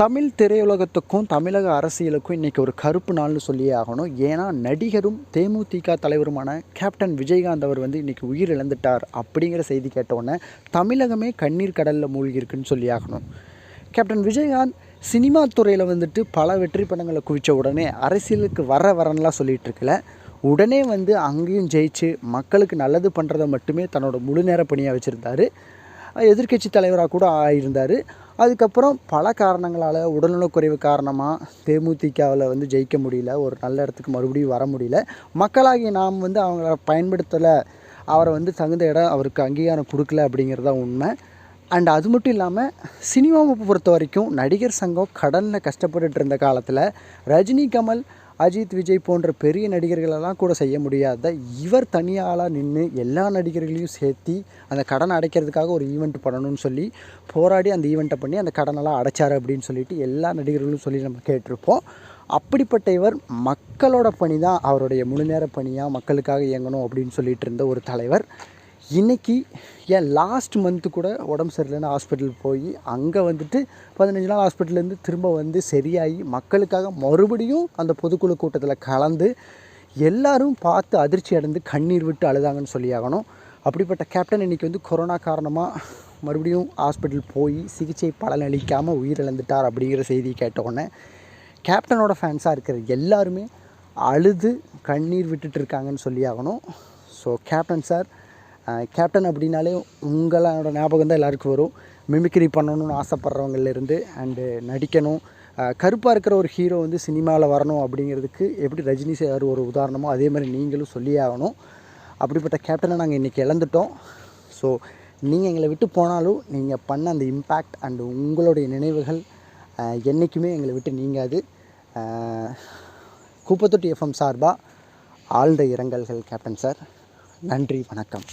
தமிழ் திரையுலகத்துக்கும் தமிழக அரசியலுக்கும் இன்றைக்கி ஒரு கருப்பு நாள்னு சொல்லியே ஆகணும். ஏன்னா நடிகரும் தேமுதிக தலைவருமான கேப்டன் விஜயகாந்த் அவர் வந்து இன்றைக்கி உயிர் இழந்துட்டார் அப்படிங்கிற செய்தி கேட்டவுடனே தமிழகமே கண்ணீர் கடலில் மூழ்கியிருக்குன்னு சொல்லி ஆகணும். கேப்டன் விஜயகாந்த் சினிமா துறையில் வந்துட்டு பல வெற்றி படங்களை குவித்த உடனே அரசியலுக்கு வர வரன்லாம் சொல்லிகிட்டு இருக்கல. உடனே வந்து அங்கேயும் ஜெயிச்சு மக்களுக்கு நல்லது பண்ணுறதை மட்டுமே தன்னோட முழு நேர பணியாக வச்சுருந்தாரு. எதிர்க்கட்சி தலைவராக கூட ஆயிருந்தார். அதுக்கப்புறம் பல காரணங்களால் உடல்நலக்குறைவு காரணமாக தேமுதிகவில் வந்து ஜெயிக்க முடியல. ஒரு நல்ல இடத்துக்கு மறுபடியும் வர முடியல. மக்களாகிய நாம் வந்து அவங்கள பயன்படுத்தலை. அவரை வந்து தகுந்த இடம் அவருக்கு அங்கீகாரம் கொடுக்கல அப்படிங்கிறது தான் உண்மை. அண்ட் அது மட்டும் இல்லாமல் சினிமாவை பொறுத்த வரைக்கும் நடிகர் சங்கம் கடனில் கஷ்டப்பட்டுட்டு இருந்த காலத்தில் ரஜினி கமல் அஜித் விஜய் போன்ற பெரிய நடிகர்களெல்லாம் கூட செய்ய முடியாத இவர் தனியாளாக நின்று எல்லா நடிகர்களையும் சேர்த்தி அந்த கடனை அடைக்கிறதுக்காக ஒரு ஈவெண்ட் பண்ணணும்னு சொல்லி போராடி அந்த ஈவெண்ட்டை பண்ணி அந்த கடனெல்லாம் அடைச்சார் அப்படின்னு சொல்லிட்டு எல்லா நடிகர்களும் சொல்லி நம்ம கேட்டிருப்போம். அப்படிப்பட்ட இவர் மக்களோட பணி தான் அவருடைய முழு நேர பணியாக மக்களுக்காக இயங்கணும் அப்படின்னு சொல்லிட்டு இருந்த ஒரு தலைவர். இன்றைக்கி ஏன் லாஸ்ட் மந்த்து கூட உடம்பு சரியில்லைன்னு ஹாஸ்பிட்டல் போய் அங்கே வந்துட்டு பதினஞ்சு நாள் ஹாஸ்பிட்டல்லேருந்து திரும்ப வந்து சரியாகி மக்களுக்காக மறுபடியும் அந்த பொதுக்குழு கூட்டத்தில் கலந்து எல்லாரும் பார்த்து அதிர்ச்சி அடைந்து கண்ணீர் விட்டு அழுதாங்கன்னு சொல்லி ஆகணும். அப்படிப்பட்ட கேப்டன் இன்றைக்கி வந்து கொரோனா காரணமாக மறுபடியும் ஹாஸ்பிட்டல் போய் சிகிச்சை பலனளிக்காமல் உயிரிழந்துட்டார் அப்படிங்கிற செய்தி கேட்டவுடனே கேப்டனோட ஃபேன்ஸாக இருக்கிற எல்லாருமே அழுது கண்ணீர் விட்டுட்டு இருக்காங்கன்னு சொல்லி ஆகணும். ஸோ கேப்டன் சார் கேப்டன் அப்படின்னாலே உங்களோட ஞாபகம் தான் எல்லாருக்கும் வரும். மிமிக்ரி பண்ணணும்னு ஆசைப்பட்றவங்கலேருந்து அண்டு நடிக்கணும். கருப்பாக இருக்கிற ஒரு ஹீரோ வந்து சினிமாவில் வரணும் அப்படிங்கிறதுக்கு எப்படி ரஜினி சார் ஒரு உதாரணமோ அதே மாதிரி நீங்களும் சொல்லியே ஆகணும். அப்படிப்பட்ட கேப்டனை நாங்கள் இன்றைக்கி இழந்துட்டோம். ஸோ நீங்கள் எங்களை விட்டு போனாலும் நீங்கள் பண்ண அந்த இம்பேக்ட் அண்டு உங்களுடைய நினைவுகள் என்றைக்குமே எங்களை விட்டு நீங்காது. குப்பத்தொட்டி எஃப்எம் சார்பாக ஆழ்ந்த இரங்கல்கள் கேப்டன் சார் நன்றி வணக்கம்.